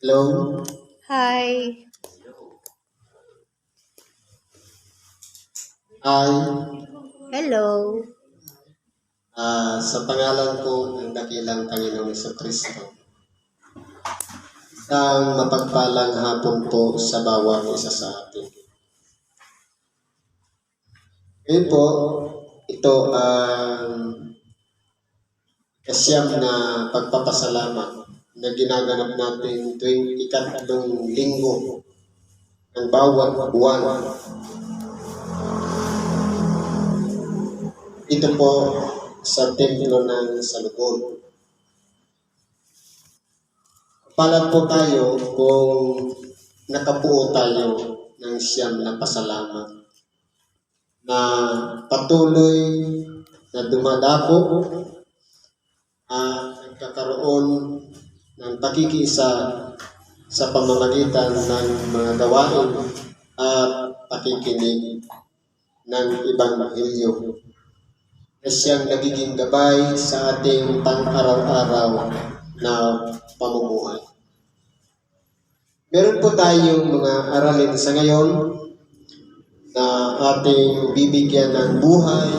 Hello? Hi. Hi. Hello. Ah, sa pangalan po ng dakilang Panginoong Kristo. Isang mapagpalang hapon po sa bawat isa sa atin. Ngayon po, ito ang kasyam na pagpapasalamat na ginaganap natin tuwing ikatlong linggo ng bawat buwan. Ito po sa templo ng Salubon. Palad po tayo kung nakabuo tayo ng siyam na pasalamat na patuloy na dumadako at nagkakaroon ng pakikiisa sa pamamagitan ng mga gawain at pakikinig ng ibang mahilyo na siyang nagiging gabay sa ating pang-araw-araw na pamumuhay. Meron po tayong mga aralin sa ngayon na ating bibigyan ng buhay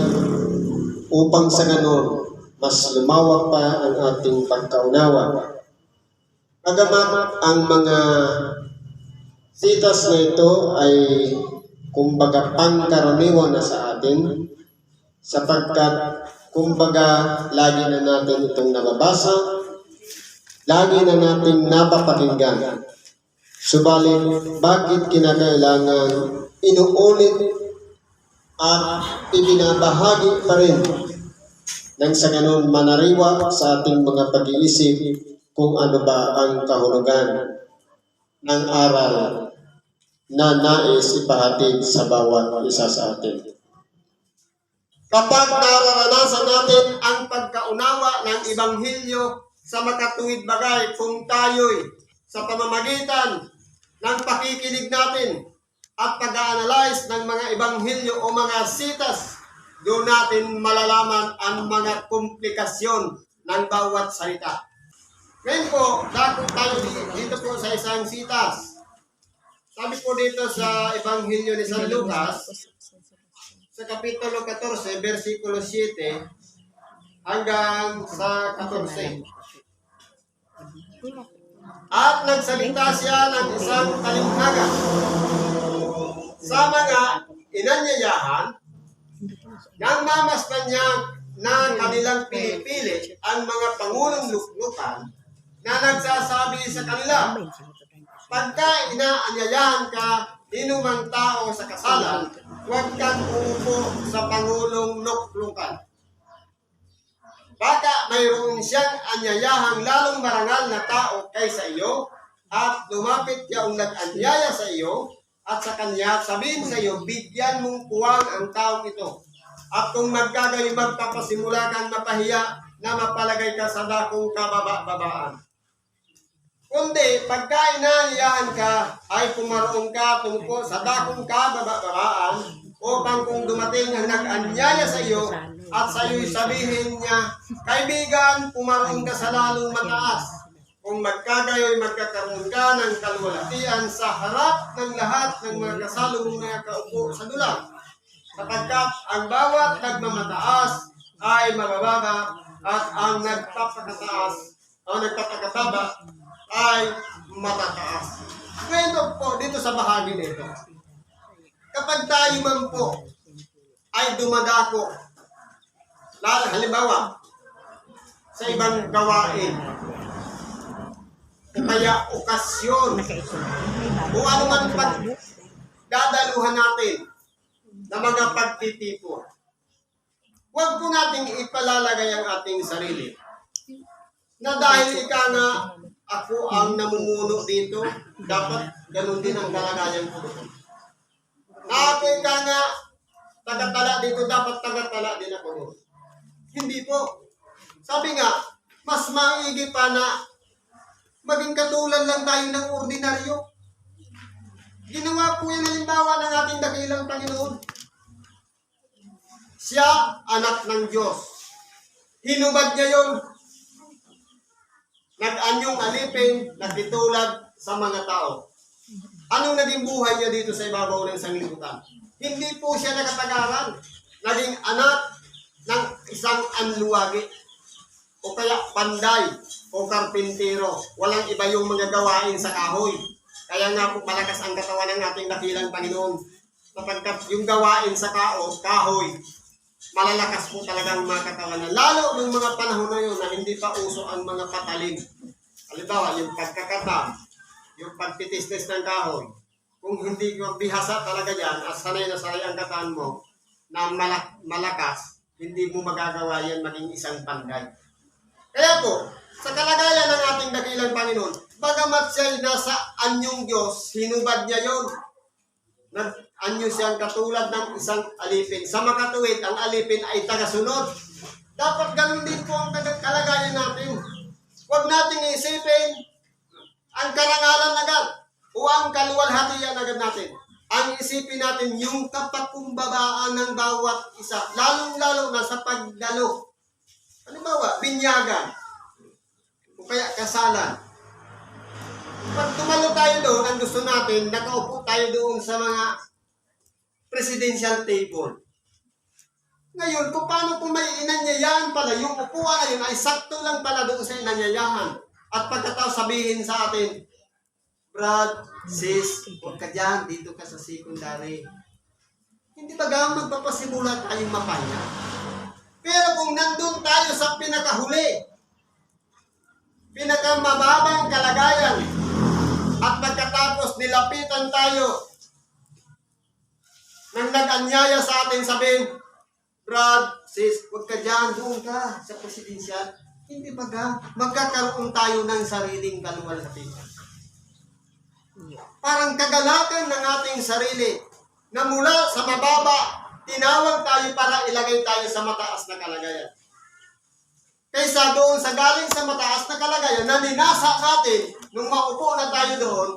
upang sa ganon mas lumawak pa ang ating pagkaunawa. Agamat ang mga sitas na ito ay kumbaga pangkaraniwan na sa atin, sapagkat kumbaga lagi na natin itong nababasa, lagi na nating napapakinggan. Subalit, bakit kinakailangan inuulit at ibinabahagi pa rin nang sa ganun manariwa sa ating mga pag-iisip kung ano ba ang kahulugan ng aral na nais ipahatid sa bawat isa sa atin. Kapag nararanasan natin ang pagkaunawa ng Ibanghilyo sa makatuwid bagay kung tayo'y sa pamamagitan ng pakikinig natin at pag-analyze ng mga Ibanghilyo o mga sitas, doon natin malalaman ang mga komplikasyon ng bawat salita. Ngayon po, dako tayo di- dito po sa isang sitas. Sabi po dito sa Ebanghelyo ni San Lucas, sa Kapitulo 14, versikulo 7, hanggang sa 14. At nagsalita siya ng isang talimhagan sa mga inanyayahan nang mamasdan niya na kanilang pinipili ang mga pangulong luklukan na nagsasabi sa kanila, Pagka inaanyayahan ka, inumang tao sa kasalan, huwag kang umupo sa Pangulong Luklukan. Baka mayroon siyang anyayahang lalong marangal na tao kaysa iyo, at lumapit yaong nag-anyaya sa iyo, at sa kanya sabihin sa iyo, bigyan mong puwang ang taong ito. At kung magkagayon magpapasimula kang mapahiya na mapalagay ka sa dakong kababa-babaan. Kundi, pagka inaaniyahan ka, ay pumaroon ka tungkol sa dakong kababaan upang kung dumating ang nag-anyaya sa iyo at sa iyo'y sabihin niya, Kaibigan, pumaroon ka sa lalong mataas. Kung magkagayoy magkakaroon ka ng kalwalatian sa harap ng lahat ng mga kasalong mga kaupo sa dulang. Sapagkat ang bawat nagmamataas ay mabababa at ang nagpapakataas o nagpapakataba ay matataas. Ngayon po, dito sa bahagi nito, kapag tayo man po ay dumadako, lalo halimbawa, sa ibang gawain, o kaya okasyon, kung ano man pag dadaluhan natin na mga pagtitipon. Huwag po nating ipalalagay ang ating sarili na dahil ika nga ako ang namumuno dito, dapat ganun din ang kalagayan ko. Na ako ika nga tagatala dito, dapat tagatala din ako doon. Hindi po. Sabi nga, mas maigi pa na maging katulad lang tayo ng ordinaryo. Ginawa po yan halimbawa ng ating dakilang Panginoon. Siya, anak ng Diyos. Hinubad niya yon nag-anyong alipin, nagtitulad sa mga tao. Anong naging buhay niya dito sa ibabaw ng sanglibutan? Hindi po siya nakatagaran. Naging anak ng isang anluwagi o kaya panday o karpintero. Walang iba yung mga gawain sa kahoy. Kaya nga po malakas ang katawan ng ating dakilang Panginoon. Sapagkat yung gawain sa kao, kahoy, malalakas po talagang mga katawan. Lalo ng mga panahon na yun na hindi pa uso ang mga patalim. Halimbawa, yung pagkakata, yung pagtitistis ng kahoy. Kung hindi mo bihasa talaga yan at sanay na sanay ang katawan mo na malak- malakas, hindi mo magagawa yan maging isang panday. Kaya po, sa kalagayan ng ating dakilang Panginoon, bagamat siya ay nasa anyong Diyos, hinubad niya yon. Nag-anyo siyang katulad ng isang alipin. Sa makatuwid, ang alipin ay tagasunod. Dapat ganun din po ang kalagayan natin. Huwag nating isipin ang karangalan agad o ang kaluwalhatian agad natin. Ang isipin natin yung kapakumbabaan ng bawat isa, lalong-lalo na sa pagdalo. Halimbawa, binyagan. O kaya kasalan. Pag tumalo tayo doon, ang gusto natin, nakaupo tayo doon sa mga presidential table. Ngayon, kung paano kung may inanyayahan pala, yung upuan na yun ay sakto lang pala doon sa inanyayahan. At pagkatapos sabihin sa atin, Brad, sis, huwag ka dyan, dito ka sa secondary. Hindi ba gamang magpapasimula tayong mapaya? Pero kung nandun tayo sa pinakahuli, pinakamababang kalagayan, at pagkatapos nilapitan tayo nang nag-anyaya sa atin sabihin, Brad, sis, huwag ka dyan, doon ka sa presidensyal. Hindi ba ga, magkakaroon tayo ng sariling kaluwalhatian. Parang kagalakan ng ating sarili na mula sa mababa, tinawag tayo para ilagay tayo sa mataas na kalagayan. Kaysa doon sa galing sa mataas na kalagayan na ninasa natin nung maupo na tayo doon,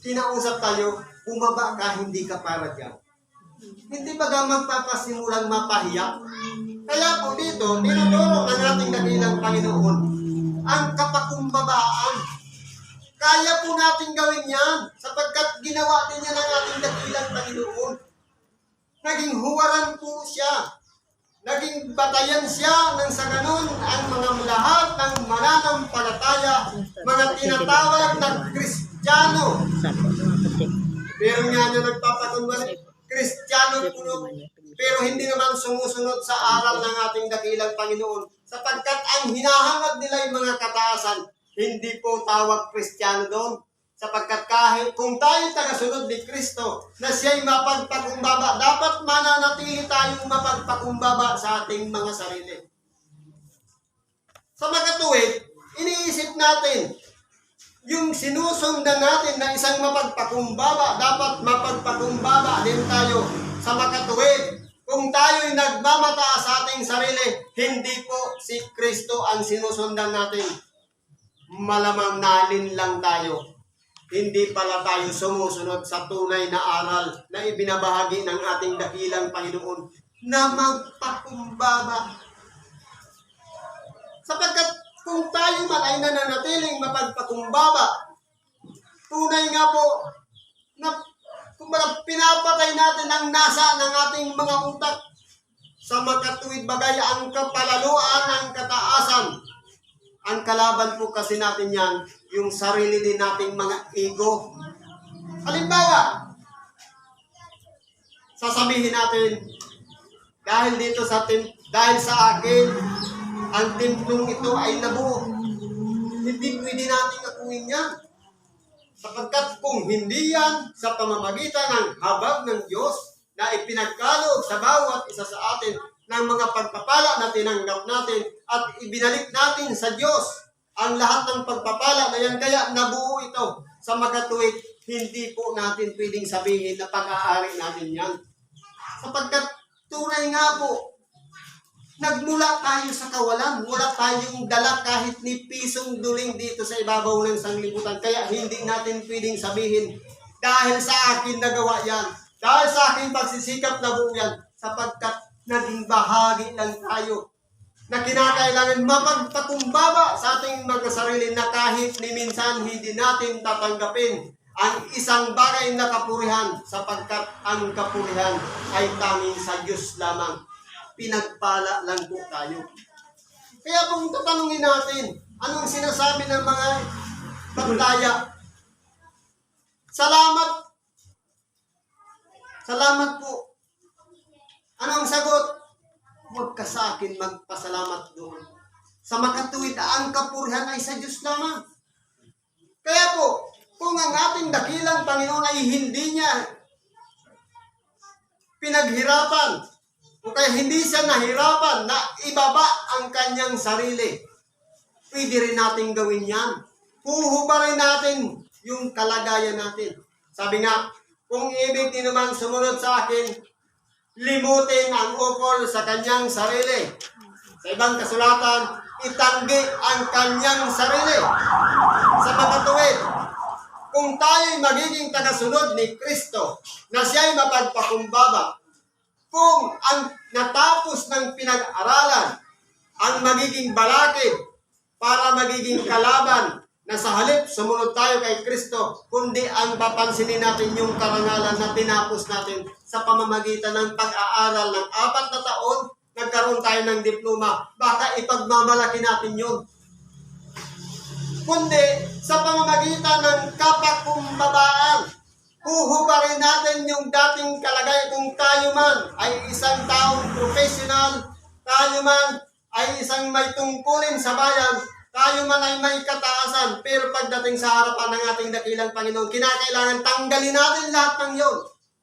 kinausap tayo, bumaba ka, hindi ka para dyan. Hindi ba ka magpapasimulang mapahiya? Kaya po dito, tinuturo ng ating dakilang Panginoon ang kapakumbabaan. Kaya po natin gawin yan sapagkat ginawa din yan ng ating dakilang Panginoon. Naging huwaran po siya. Naging batayan siya nang sa ganun ang mga lahat ng mananampalataya, mga tinatawag na Kristiyano. Pero nga nyo nagpapatungan, Kristiyano puno, pero hindi naman sumusunod sa aral ng ating dakilang Panginoon. Sapagkat ang hinahangad nila yung mga kataasan, hindi po tawag Kristiyano doon. Sapagkat kahit kung tayo tagasunod ni Kristo na siya'y mapagpakumbaba, dapat mananatili tayong mapagpakumbaba sa ating mga sarili. Sa makatuwid, iniisip natin, yung sinusundan natin na isang mapagpakumbaba, dapat mapagpakumbaba din tayo sa makatuwid. Kung tayo'y nagmamataas sa ating sarili, hindi po si Kristo ang sinusundan natin. Malamang nalin lang tayo. Hindi pala tayo sumusunod sa tunay na aral na ibinabahagi ng ating dakilang Panginoon na magpakumbaba. Sapagkat kung tayo man ay nananatiling mapagpakumbaba, tunay nga po na kumbaga pinapatay natin ang nasa ng ating mga utak sa makatuwid bagay ang kapalaluan ng kataasan. Ang kalaban po kasi natin yan, yung sarili din nating mga ego. Halimbawa, sasabihin natin, dahil dito sa dahil sa akin, ang templong ito ay nabuo. Hindi pwede natin akuin yan. Sapagkat kung hindi yan sa pamamagitan ng habag ng Diyos na ipinagkaloob sa bawat isa sa atin ng mga pagpapala na tinanggap natin at ibinalik natin sa Diyos ang lahat ng pagpapala na yan. Kaya nabuo ito sa magatuwid. Hindi po natin pwedeng sabihin na pag-aari natin yan. Sapagkat tunay nga po, nagmula tayo sa kawalan. Wala tayong dala kahit ni pisong duling dito sa ibabaw ng sanglibutan. Kaya hindi natin pwedeng sabihin, dahil sa akin nagawa yan. Dahil sa akin pagsisikap na buo yan. Sapagkat naging bahagi lang tayo na kinakailangan mapagpakumbaba sa ating mga sarili na kahit ni minsan hindi natin tatanggapin ang isang bagay na kapurihan sapagkat ang kapurihan ay tanging sa Diyos lamang. Pinagpala lang po tayo. Kaya kung tatanungin natin, anong sinasabi ng mga pagdaya? Salamat. Salamat po. Anong sagot? Huwag ka sa akin magpasalamat doon. Sa makatuwid, ang kapurihan ay sa Diyos lamang. Kaya po, kung ang ating dakilang Panginoon ay hindi niya pinaghirapan, kaya hindi siya nahirapan na ibaba ang kanyang sarili, pwede rin natin gawin yan. Huhubarin natin yung kalagayan natin. Sabi nga, kung ibig din naman sumunod sa akin, limutin ang ukol sa kanyang sarili. Sa ibang kasulatan, itanggi ang kanyang sarili. Sa makatuwid, kung tayo'y magiging tagasunod ni Kristo, na siya'y mapagpakumbaba, kung ang natapos ng pinag-aralan, ang magiging balakid para magiging kalaban na sa halip sumunod tayo kay Kristo, kundi ang papansinin natin yung karangalan na tinapos natin sa pamamagitan ng pag-aaral ng apat na taon, nagkaroon tayo ng diploma, baka ipagmamalaki natin yun. Kundi sa pamamagitan ng kapakumbabaan, huhubarin natin yung dating kalagay kung tayo man ay isang taong professional, tayo man ay isang may tungkulin sa bayan, tayo man ay may kataasan, pero pagdating sa harapan ng ating dakilang Panginoon, kinakailangan tanggalin natin lahat ng yon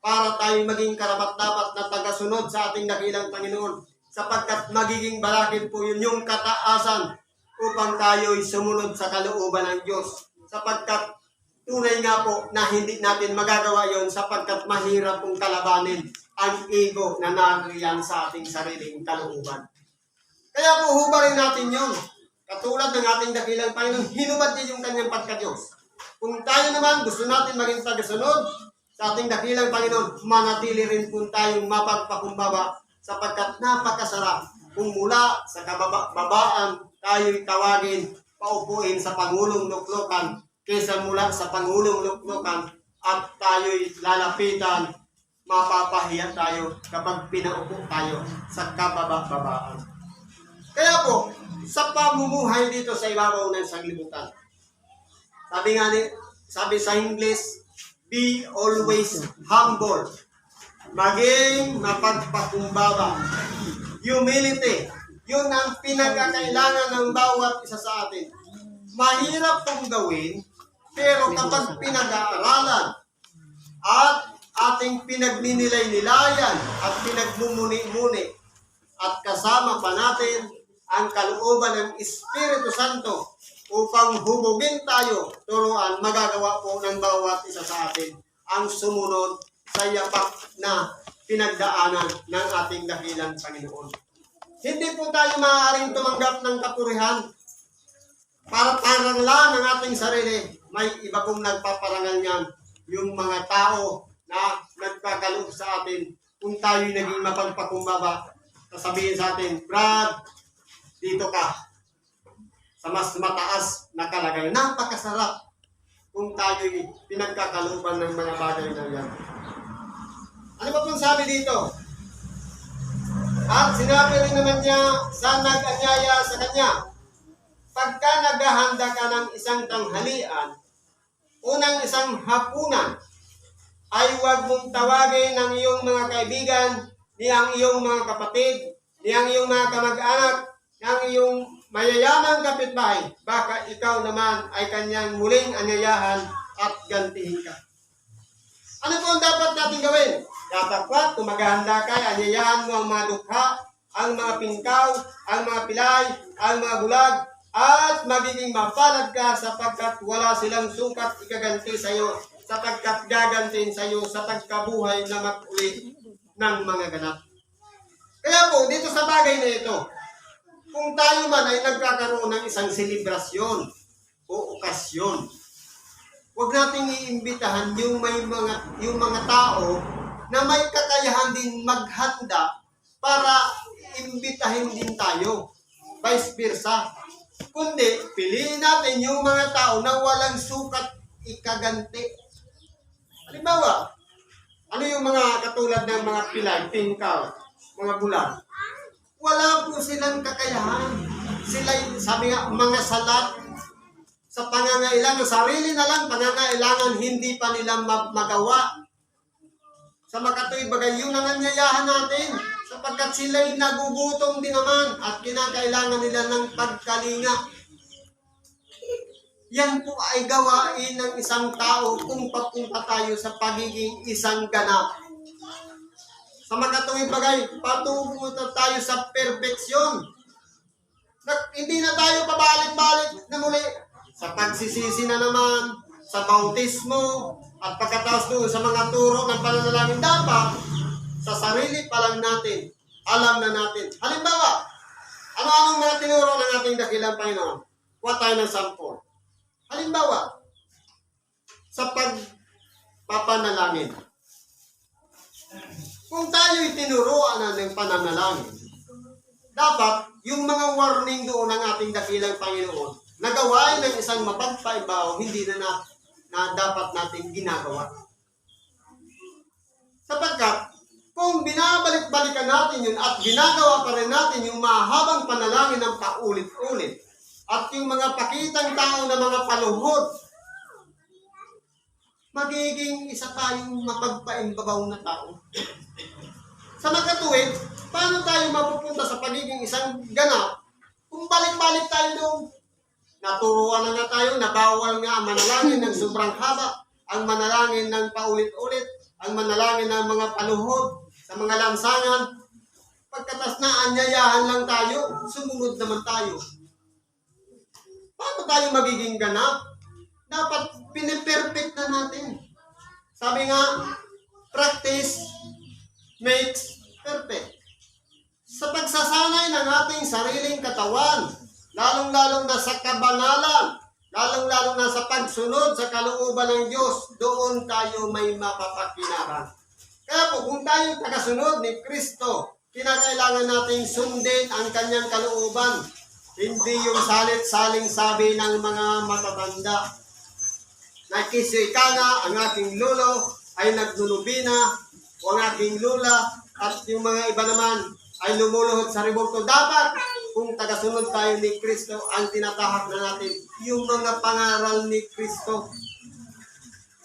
para tayo maging karapat-dapat na tagasunod sa ating dakilang Panginoon sapagkat magiging balakid po yun yung kataasan upang tayo'y sumunod sa kalooban ng Diyos sapagkat tunay nga po na hindi natin magagawa yon sapagkat mahirap pong kalabanin ang ego na nariyan sa ating sariling kalooban. Kaya po hubarin natin yun. Katulad ng ating dakilang Panginoon, hinubad niya yung kanyang pagka-Diyos. Kung tayo naman gusto natin maging tagasunod sa ating dakilang Panginoon, manatili rin po tayong mapagpakumbaba sapagkat napakasarap kung mula sa kababaan tayo'y tawagin, paupuin sa Pangulong Luklukan kaysa mula sa Pangulong Luklukan at tayo'y lalapitan, mapapahiya tayo kapag pinaupo tayo sa kabababaan. Kaya po, sa pamumuhay dito sa ibabaw ng sanglibutan, sabi nga ni, sabi sa English, be always humble. Maging mapagpakumbaba. Humility. Yun ang pinagkakailangan ng bawat isa sa atin. Mahirap pong gawin, pero kapag pinag-aaralan at ating pinagninilay-nilayan at pinagmumuni-muni at kasama pa natin ang kalooban ng Espiritu Santo upang hubugin tayo, turuan, magagawa po ng bawat isa sa atin ang sumunod sa yapak na pinagdaanan ng ating dakilang Panginoon. Hindi po tayo maaaring tumanggap ng kapurihan para paranglan ng ating sarili. May iba pong nagpaparangal niyan, yung mga tao na nagkakaloob sa atin kung tayo'y naging mapagpakumbaba, sasabihin sa atin, Brad, dito ka sa mas mataas na kalagay. Napakasarap kung tayo'y pinagkakalooban ng mga bagay na yan. Ano ba pong sabi dito? At sinabi rin naman niya sa nag-anyaya sa kanya, pagka naghahanda ka ng isang tanghalian, unang isang hapunan, ay huwag mong tawagin ang iyong mga kaibigan, ni ang iyong mga kapatid, ni ang iyong mga kamag-anak, ni ang iyong mayayamang kapitbahay, baka ikaw naman ay kanyang muling anyayahan at gantihin ka. Ano po ang dapat natin gawin? Dapat pa, kung maghahanda ka, anyayahan mo ang mga dukha, ang mga pingkaw, ang mga pilay, ang mga bulag, at magiging mapalad ka sapagkat wala silang sukat ikaganti sa iyo, sapagkat gagantin sa iyo sa pagkabuhay na makulit ng mga ganap. Kaya po, dito sa bagay na ito, kung tayo man ay nagkakaroon ng isang selebrasyon o okasyon, huwag nating iimbitahan yung may mga yung mga tao na may kakayahan din maghanda para imbitahin din tayo. vice versa. Kundi, piliin natin yung mga tao na walang sukat ikaganti. Halimbawa, ano yung mga katulad ng mga pilay, tingkaw, mga bulag? Wala po silang kakayahan. Sila, sabi nga, mga salat sa pangangailangan, sarili na lang pangangailangan, hindi pa nila ma- magawa. Sa makatuwid bagay, yun ang anyayahan natin. Sapagkat sila'y nagugutom din naman at kinakailangan nila ng pagkalinga. Yan po ay gawain ng isang tao kung papunta tayo sa pagiging isang ganap. Sa makatuwid bagay, patungo na tayo sa perfeksyon. Na, hindi na tayo pabalik-balik na muli sa pagsisisi na naman, sa bautismo, at pagkatapos doon sa mga turo ng pananalangin dapat, sa sarili pa lang natin, alam na natin. Halimbawa, ano-anong mga tinuro ng ating dakilang Panginoon? Kuha tayo ng sample. Halimbawa, sa pagpapanalangin. Kung tayo'y tinuruan na ng pananalangin, dapat yung mga warning doon ng ating dakilang Panginoon, nagawain ng isang mapagpaibaw, hindi na, na, na dapat natin ginagawa. Sapagkat, binabalik-balikan natin yun at ginagawa pa rin natin yung mahabang panalangin ng paulit-ulit at yung mga pakitang tao na mga paluhod, magiging isa tayong mapagpaimbabaw na tao. Sa makatuwid, paano tayo mapupunta sa pagiging isang ganap kung balik-balik tayo doon? Naturuan na nga tayo na bawal nga ang manalangin ng sobrang haba, ang manalangin ng paulit-ulit, ang manalangin ng mga paluhod, sa mga lansangan. Pagkatas na anyayahan lang tayo, sumunod naman tayo. Paano tayo magiging ganap? Dapat piniperfect na natin. Sabi nga, practice makes perfect. Sa pagsasanay ng ating sariling katawan, lalong-lalong na sa kabanalan, lalong-lalong na sa pagsunod sa kalooban ng Diyos, doon tayo may mapapakinaran. Kaya po, kung tayo tagasunod ni Kristo, kinakailangan nating sundin ang kanyang kalooban. Hindi yung salit-saling sabi ng mga matatanda. Nakisi ka nga, ang aking lolo ay naglulubina, o ang aking lula, at yung mga iba naman ay lumuluhod sa rebulto. Dapat, kung tagasunod tayo ni Kristo, ang tinatahak na natin, yung mga pangaral ni Kristo.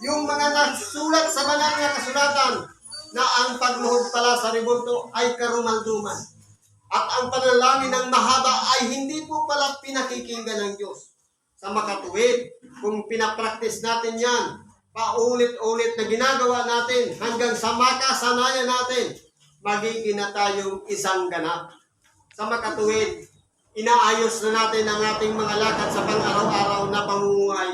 Yung mga nasulat sa banal na kasulatan, na ang pagluhod pala sa rebulto ay karumalduman. At ang panalangin ng mahaba ay hindi po pala pinakikinggan ng Diyos. Sa makatuwid, kung pinapraktis natin yan, paulit-ulit na ginagawa natin hanggang sa makasanayan natin, magiging na tayong isang ganap. Sa makatuwid, inaayos na natin ang ating mga lakad sa pang-araw-araw na pamumuhay.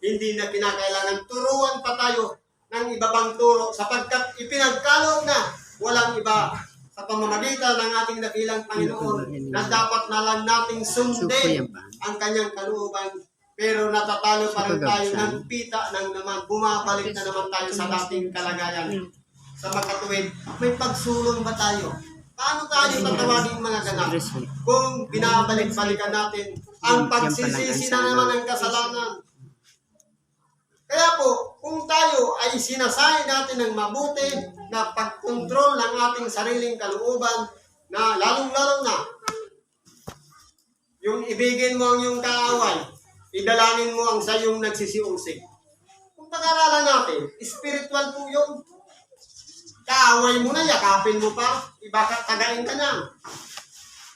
Hindi na kinakailangan turuan pa tayo ng iba pang turo sapagkat ipinagkaloob na walang iba sa pamamagitan ng ating dakilang Panginoon na dapat na lang nating sundin ang kanyang kalooban. Pero natatalo pa rin tayo ng pita ng naman bumabalik na naman tayo sa dating kalagayan. Sa makatuwid may pagsulong ba tayo? Paano tayo tatawagin mga ganap? Kung binabalik-balikan natin ang pagsisisi na naman ng kasalanan kaya po, kung tayo ay sinasay natin ng mabuti na pagkontrol ng ating sariling kalooban na lalong-lalong na yung ibigin mo ang iyong kaaway, idalangin mo ang sayong nagsisiusig. Kung pag-aralan natin, spiritual po yun. Kaaway mo na, yakapin mo pa, iba ka, tagain ka na.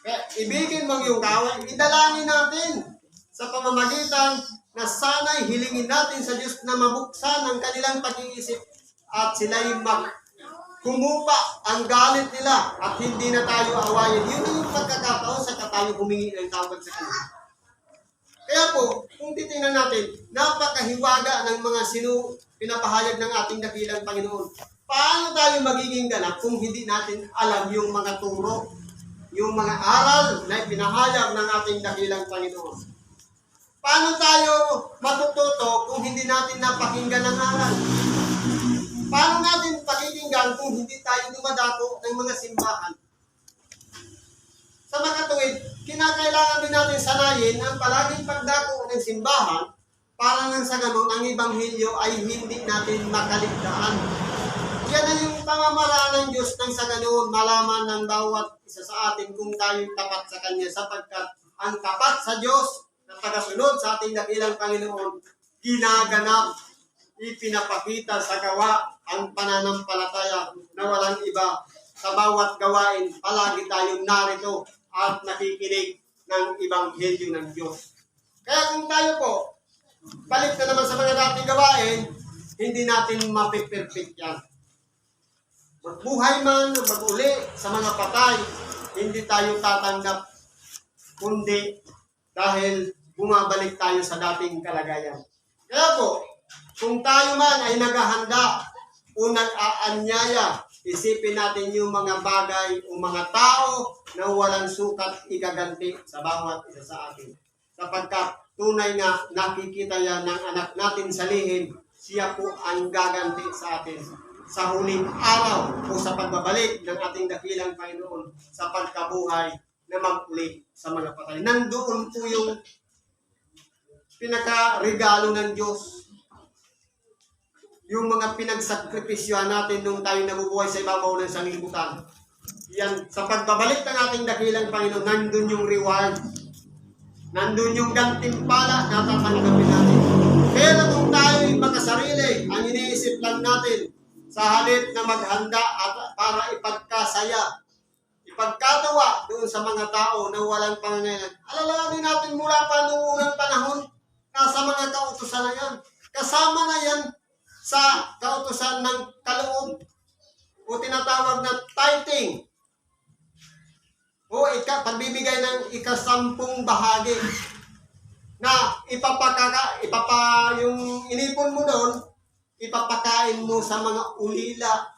Kaya ibigin mo ang iyong kaaway, idalangin natin sa pamamagitan na sana'y hilingin natin sa Diyos na mabuksan ang kanilang pag-iisip at sila'y mag humupa ang galit nila at hindi na tayo awayin. Yun yung pagkakataon sa tayo humingi ng tawad sa kanila. Kaya po, kung titingnan natin, napakahiwaga ng mga sinu pinapahayag ng ating dakilang Panginoon. Paano tayo magiging ganap kung hindi natin alam yung mga turo, yung mga aral na pinahayag ng ating dakilang Panginoon? Paano tayo matututo kung hindi natin napakinggan ang aral? Paano natin pakikinggan kung hindi tayo dumadako ng mga simbahan? sa makatuwid, kinakailangan din natin sanayin ang palaging pagdako ng simbahan para nang sa ganun ang Ebanghelyo ay hindi natin makaligtaan. Yan na yung pamamaraan ng Diyos nang sa ganun malaman ng bawat isa sa atin kung tayo'y tapat sa Kanya sapagkat ang tapat sa Diyos na tagasunod sa ating dakilang Panginoon ginaganap ipinapakita sa gawa ang pananampalataya na walang iba. Sa bawat gawain, palagi tayong narito at nakikinig ng Ebanghelyo ng Diyos. Kaya kung tayo po, balik na naman sa mga dating gawain, hindi natin mapiperfect yan. Magbuhay man, maguli sa mga patay, hindi tayo tatanggap, kundi dahil bumabalik tayo sa dating kalagayan. Kaya po, kung tayo man ay naghahanda o nag-aanyaya, isipin natin yung mga bagay o mga tao na walang sukat igaganti sa bawat isa sa atin. Sapagkat tunay nga nakikita yan ng anak natin sa lihim, siya po ang gaganti sa atin sa huling araw o sa pagbabalik ng ating dakilang Panginoon sa pagkabuhay na maguli sa mga patay. Nandoon po yung pinaka-regalo ng Diyos yung mga pinagsakripisyohan natin nung tayo nabubuhay sa ibabaw ng sanglibutan. Yan, sa pagbabalik ng ating dakilang Panginoon, nandun yung reward. Nandun yung gantimpala na tatanggapin natin. Pero kung tayo'y makasarili, ang iniisip lang natin, sa halip na maghanda at para ipagkasaya, ipagkatawa doon sa mga tao na walang pangangailan. Alalahanin natin mula pa noong unang panahon, nasa mga kautusan na yan. Kasama na yan sa kautusan ng kaloob o tinatawag na tithing o ika, pagbibigay ng ikasampung bahagi na ipapakaka, ipapa, yung inipon mo doon, ipapakain mo sa mga ulila,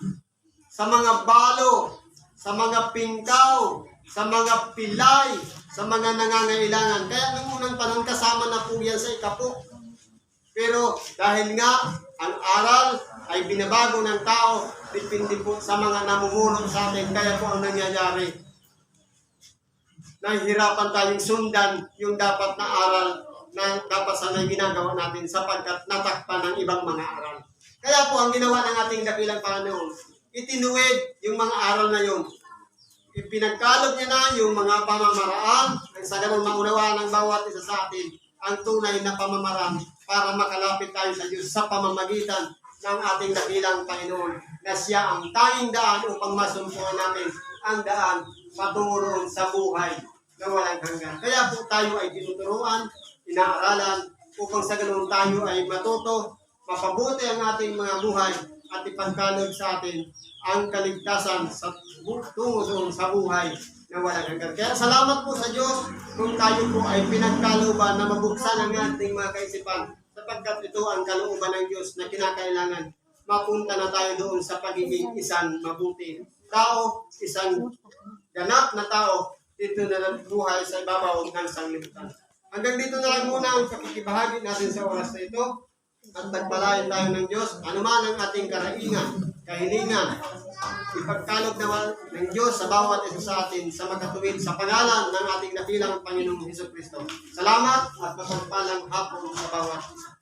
sa mga balo, sa mga pingkaw, sa mga pilay, sa mga nangangailangan. Kaya nung unang panahon kasama na po yan sa ikapo. Pero dahil nga ang aral ay binabago ng tao, depende po sa mga namumuno sa atin. Kaya po ang nangyayari. Nahihirapan tayong sundan yung dapat na aral na dapat sana ginagawa natin sapagkat natakpan ng ibang mga aral. Kaya po ang ginawa ng ating dakilang Panginoon, itinuwid yung mga aral na yun. Ipinagkalog niya na yung mga pamamaraan ang sa ganun maunawaan ng bawat isa sa atin ang tunay na pamamaraan para makalapit tayo sa Diyos sa pamamagitan ng ating dakilang Panginoon na siya ang tanging daan upang masumpungan namin ang daan patungo sa buhay na walang hanggan. Kaya po tayo ay tinuturuan, inaaralan upang sa ganun tayo ay matuto, mapabuti ang ating mga buhay at ipagkalog sa atin ang kaligtasan sa tungo doon sa buhay na walang hanggan. Kaya salamat po sa Diyos kung tayo po ay pinagkalooban na mabuksan ang ating mga kaisipan sapagkat ito ang kalooban ng Diyos na kinakailangan mapunta na tayo doon sa pagiging isang mabuti tao, isang ganap na tao dito na buhay sa ibabaw ng sanglibutan. Hanggang dito na lang muna ang pakikibahagi natin sa oras na ito at nagpalayan tayo ng Diyos, anuman ang ating karaingan, kahilingan, ipagkalog naman ng Diyos sa bawat isa sa atin sa makatuwid sa pangalan ng ating napilang Panginoong Heso Kristo. Salamat at mapagpalang hapon sa bawat isa.